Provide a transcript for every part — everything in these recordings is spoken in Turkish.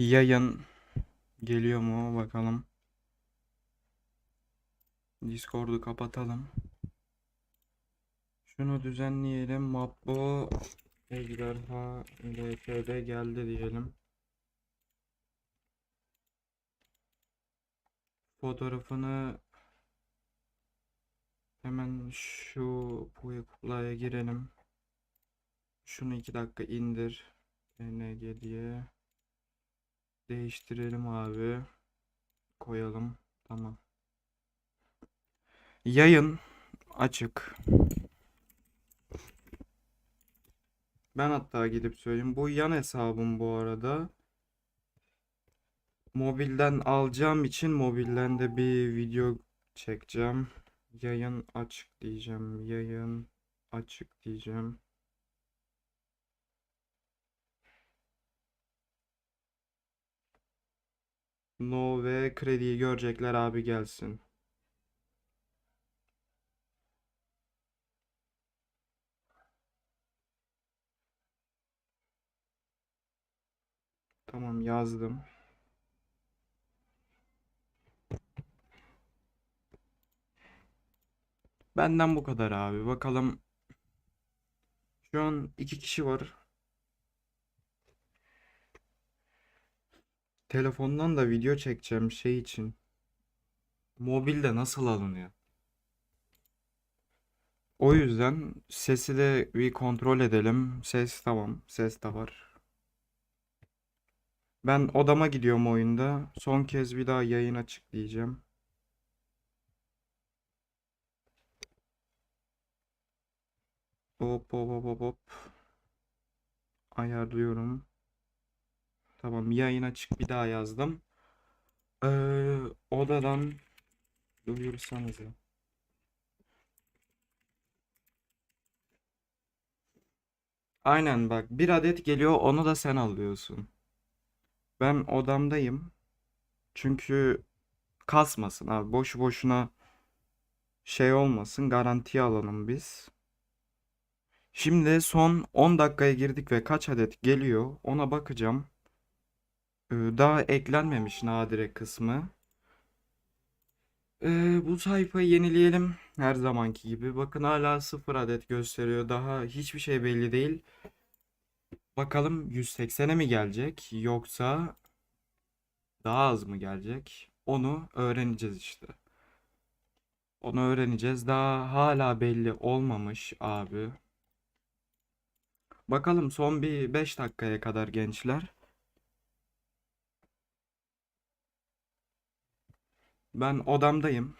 Yayın geliyor mu bakalım. Discord'u kapatalım. Şunu düzenleyelim. Mapbo Ejderha LTD geldi diyelim. Fotoğrafını hemen şu Puyakupla'ya girelim. Şunu iki dakika indir. NG diye. Değiştirelim abi. Koyalım. Tamam. Yayın açık. Ben hatta gidip söyleyeyim. Bu yan hesabım bu arada. Mobilden alacağım için mobilden de bir video çekeceğim. Yayın açık diyeceğim. Yayın açık diyeceğim. No ve krediyi görecekler abi gelsin. Tamam yazdım. Benden bu kadar abi. Bakalım. Şu an iki kişi var. Telefondan da video çekeceğim şey için. Mobilde nasıl alınıyor? O yüzden sesi de bir kontrol edelim. Ses tamam. Ses de var. Ben odama gidiyorum oyunda. Son kez bir daha yayın açık diyeceğim. Hop hop hop hop hop. Ayarlıyorum. Tamam yayın açık bir daha yazdım. Ee, odadan duyursanıza. Aynen bak bir adet geliyor onu da sen alıyorsun. Ben odamdayım. Çünkü kasmasın abi boşu boşuna şey olmasın garantiye alalım biz. Şimdi son 10 dakikaya girdik ve kaç adet geliyor ona bakacağım. Ee, Daha eklenmemiş nadire kısmı. Ee, bu sayfayı yenileyelim her zamanki gibi. Bakın hala 0 adet gösteriyor. Daha hiçbir şey belli değil. Bakalım 180'e mi gelecek yoksa daha az mı gelecek? Onu öğreneceğiz işte. Onu öğreneceğiz. Daha hala belli olmamış abi. Bakalım son bir 5 dakikaya kadar gençler. Ben odamdayım.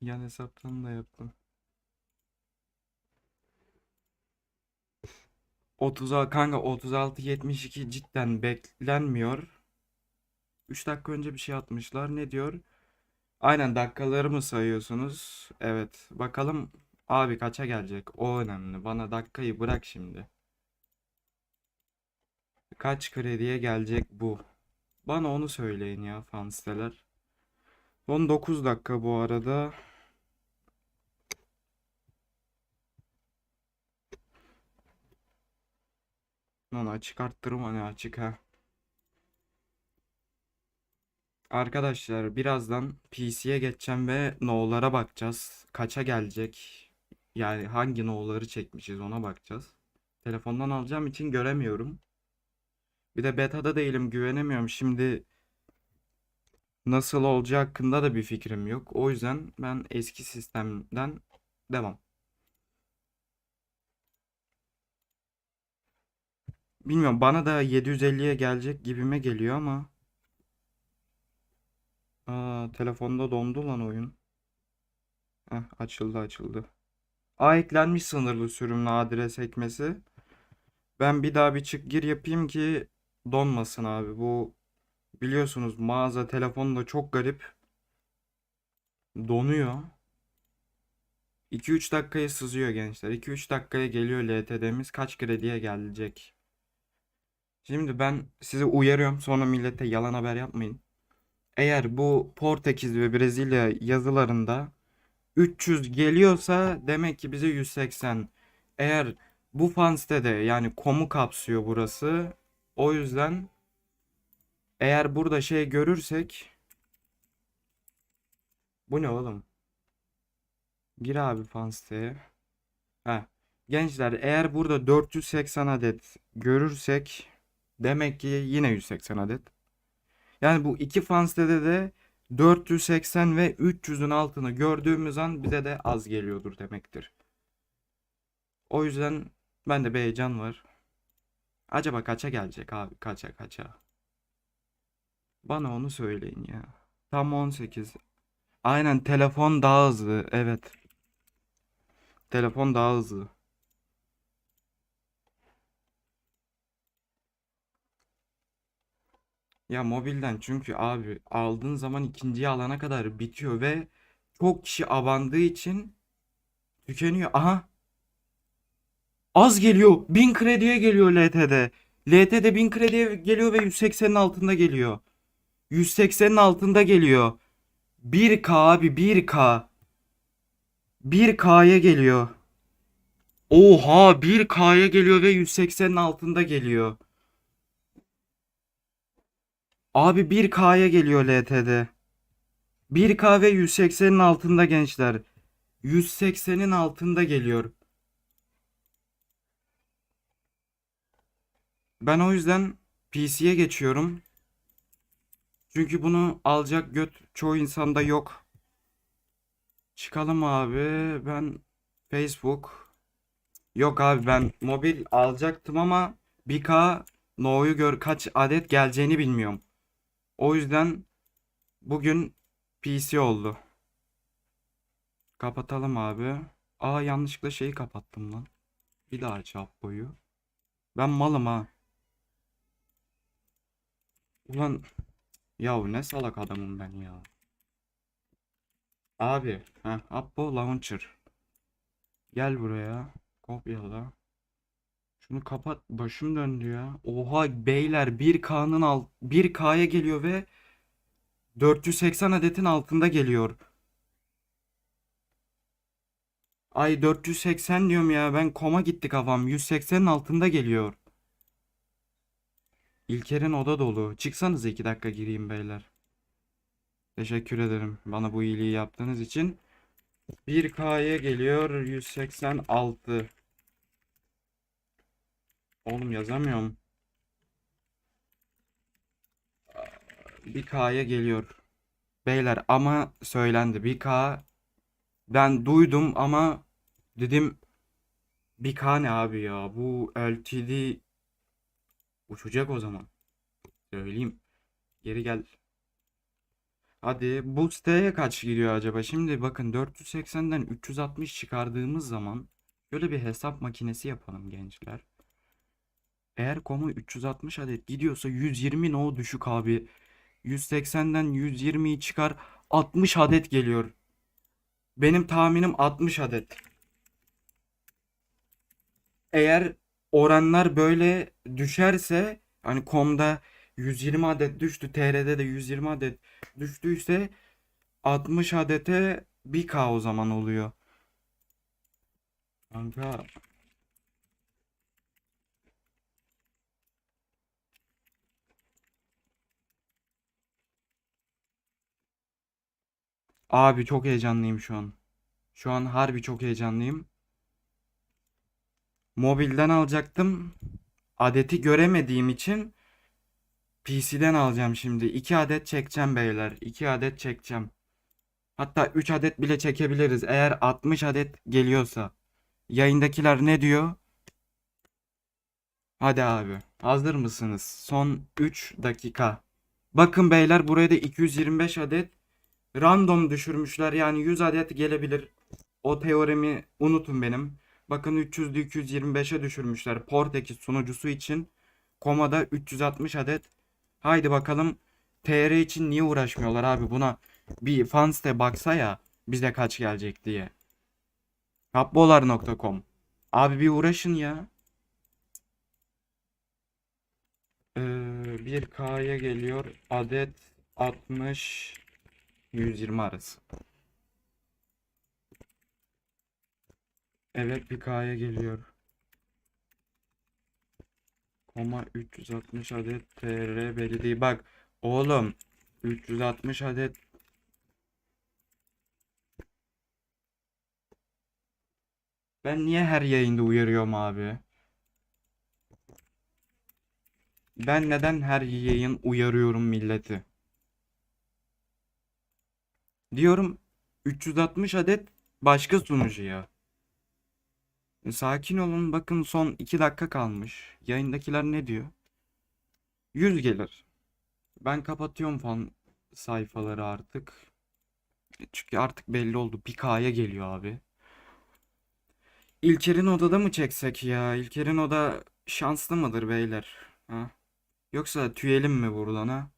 Yan hesaptan da yaptım. 30 kanka 36 72 cidden beklenmiyor. 3 dakika önce bir şey atmışlar. Ne diyor? Aynen dakikaları mı sayıyorsunuz? Evet. Bakalım abi kaça gelecek? O önemli. Bana dakikayı bırak şimdi. Kaç krediye gelecek bu? Bana onu söyleyin ya fan siteler. Son 9 dakika bu arada. Lan açık arttırma ne açık ha. Arkadaşlar birazdan PC'ye geçeceğim ve no'lara bakacağız. Kaça gelecek? Yani hangi no'ları çekmişiz ona bakacağız. Telefondan alacağım için göremiyorum. Bir de beta'da değilim güvenemiyorum. Şimdi nasıl olacağı hakkında da bir fikrim yok. O yüzden ben eski sistemden devam. Bilmiyorum bana da 750'ye gelecek gibime geliyor ama. Aa, telefonda dondu lan oyun. Heh, açıldı açıldı. A eklenmiş sınırlı sürümlü adres ekmesi. Ben bir daha bir çık gir yapayım ki donmasın abi. Bu biliyorsunuz mağaza telefonda çok garip. Donuyor. 2-3 dakikaya sızıyor gençler. 2-3 dakikaya geliyor LTD'miz. Kaç krediye gelecek? Şimdi ben sizi uyarıyorum. Sonra millete yalan haber yapmayın. Eğer bu Portekiz ve Brezilya yazılarında 300 geliyorsa demek ki bize 180. Eğer bu fan sitede yani komu kapsıyor burası. O yüzden eğer burada şey görürsek bu ne oğlum? Gir abi fan siteye. Heh. Gençler eğer burada 480 adet görürsek demek ki yine 180 adet. Yani bu iki fan sitede de 480 ve 300'ün altını gördüğümüz an bize de az geliyordur demektir. O yüzden bende bir heyecan var. Acaba kaça gelecek abi? Kaça kaça? Bana onu söyleyin ya. Tam 18. Aynen telefon daha hızlı. Evet. Telefon daha hızlı. Ya mobilden çünkü abi aldığın zaman ikinciyi alana kadar bitiyor ve çok kişi abandığı için tükeniyor. Aha. Az geliyor. 1000 krediye geliyor LT'de. LT'de 1000 krediye geliyor ve 180'in altında geliyor. 180'in altında geliyor. 1K abi 1K. 1K'ya geliyor. Oha 1K'ya geliyor ve 180'in altında geliyor. Abi 1K'ya geliyor LT'de. 1K ve 180'in altında gençler. 180'in altında geliyor. Ben o yüzden PC'ye geçiyorum. Çünkü bunu alacak göt çoğu insanda yok. Çıkalım abi. Ben Facebook. Yok abi ben mobil alacaktım ama 1K No'yu gör kaç adet geleceğini bilmiyorum. O yüzden bugün PC oldu. Kapatalım abi. Aa yanlışlıkla şeyi kapattım lan. Bir daha çap boyu. Ben malım ha. Ulan yahu ne salak adamım ben ya. Abi, heh, Apple Launcher. Gel buraya. Kopyala. Şunu kapat. Başım döndü ya. Oha beyler 1K'nın alt 1K'ya geliyor ve 480 adetin altında geliyor. Ay 480 diyorum ya. Ben koma gitti kafam. 180'in altında geliyor. İlker'in oda dolu. Çıksanız 2 dakika gireyim beyler. Teşekkür ederim bana bu iyiliği yaptığınız için. 1K'ya geliyor 186. Oğlum yazamıyorum. 1K'ya geliyor. Beyler ama söylendi. 1K ben duydum ama dedim 1K ne abi ya? Bu LTD uçacak o zaman. Söyleyeyim. Geri gel. Hadi bu siteye kaç gidiyor acaba? Şimdi bakın 480'den 360 çıkardığımız zaman şöyle bir hesap makinesi yapalım gençler. Eğer komu 360 adet gidiyorsa 120 no düşük abi. 180'den 120'yi çıkar 60 adet geliyor. Benim tahminim 60 adet. Eğer oranlar böyle düşerse hani komda 120 adet düştü TR'de de 120 adet düştüyse 60 adete 1K o zaman oluyor. Kanka Abi çok heyecanlıyım şu an. Şu an harbi çok heyecanlıyım. Mobilden alacaktım. Adeti göremediğim için PC'den alacağım şimdi. 2 adet çekeceğim beyler. 2 adet çekeceğim. Hatta 3 adet bile çekebiliriz. Eğer 60 adet geliyorsa. Yayındakiler ne diyor? Hadi abi. Hazır mısınız? Son 3 dakika. Bakın beyler buraya da 225 adet random düşürmüşler. Yani 100 adet gelebilir. O teoremi unutun benim. Bakın 300'lü 225'e düşürmüşler. Portekiz sunucusu için. Komada 360 adet. Haydi bakalım. TR için niye uğraşmıyorlar abi buna? Bir fansite baksa ya bize kaç gelecek diye. Kapbolar.com Abi bir uğraşın ya. Ee, 1K'ya geliyor. Adet 60 120 arası. Evet bir K'ya geliyor. Koma 360 adet TR değil. Bak oğlum 360 adet Ben niye her yayında uyarıyorum abi? Ben neden her yayın uyarıyorum milleti? Diyorum 360 adet başka sunucuya. E, Sakin olun bakın son 2 dakika kalmış. Yayındakiler ne diyor? 100 gelir. Ben kapatıyorum fan sayfaları artık. E, Çünkü artık belli oldu. 1K'ya geliyor abi. İlker'in odada mı çeksek ya? İlker'in oda şanslı mıdır beyler? Ha? Yoksa tüyelim mi buradan ha?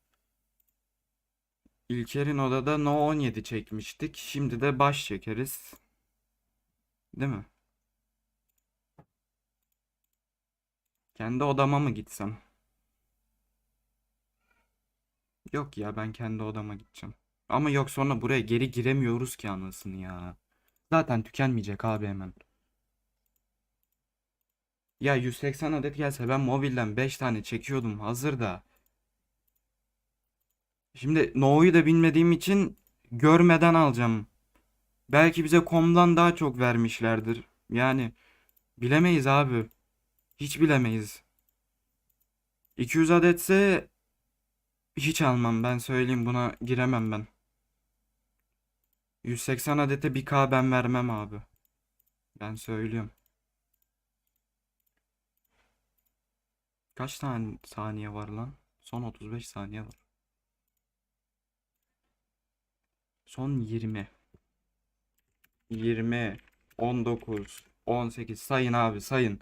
İlker'in odada No 17 çekmiştik. Şimdi de baş çekeriz. Değil mi? Kendi odama mı gitsem? Yok ya ben kendi odama gideceğim. Ama yok sonra buraya geri giremiyoruz ki anasını ya. Zaten tükenmeyecek abi hemen. Ya 180 adet gelse ben mobilden 5 tane çekiyordum hazır da. Şimdi No'yu da bilmediğim için görmeden alacağım. Belki bize komdan daha çok vermişlerdir. Yani bilemeyiz abi. Hiç bilemeyiz. 200 adetse hiç almam ben söyleyeyim buna giremem ben. 180 adete 1K ben vermem abi. Ben söylüyorum. Kaç tane saniye var lan? Son 35 saniye var. Son 20. 20, 19, 18 sayın abi sayın.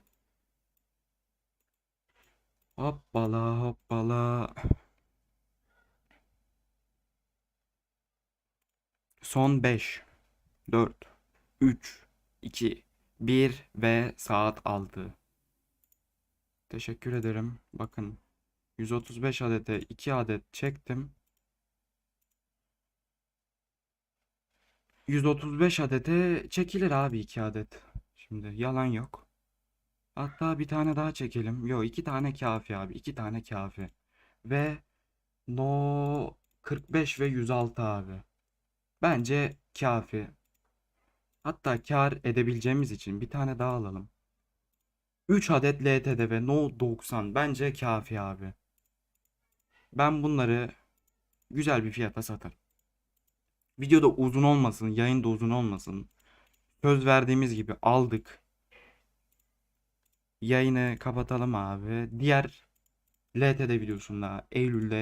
Hoppala hoppala. Son 5, 4, 3, 2, 1 ve saat 6. Teşekkür ederim. Bakın 135 adete 2 adet çektim. 135 adete çekilir abi 2 adet. Şimdi yalan yok. Hatta bir tane daha çekelim. Yok iki tane kafi abi. iki tane kafi. Ve no 45 ve 106 abi. Bence kafi. Hatta kar edebileceğimiz için bir tane daha alalım. 3 adet LTD ve No 90 bence kafi abi. Ben bunları güzel bir fiyata satarım. Videoda uzun olmasın, yayında uzun olmasın. Söz verdiğimiz gibi aldık. Yayını kapatalım abi. Diğer LTD videosunda Eylül'de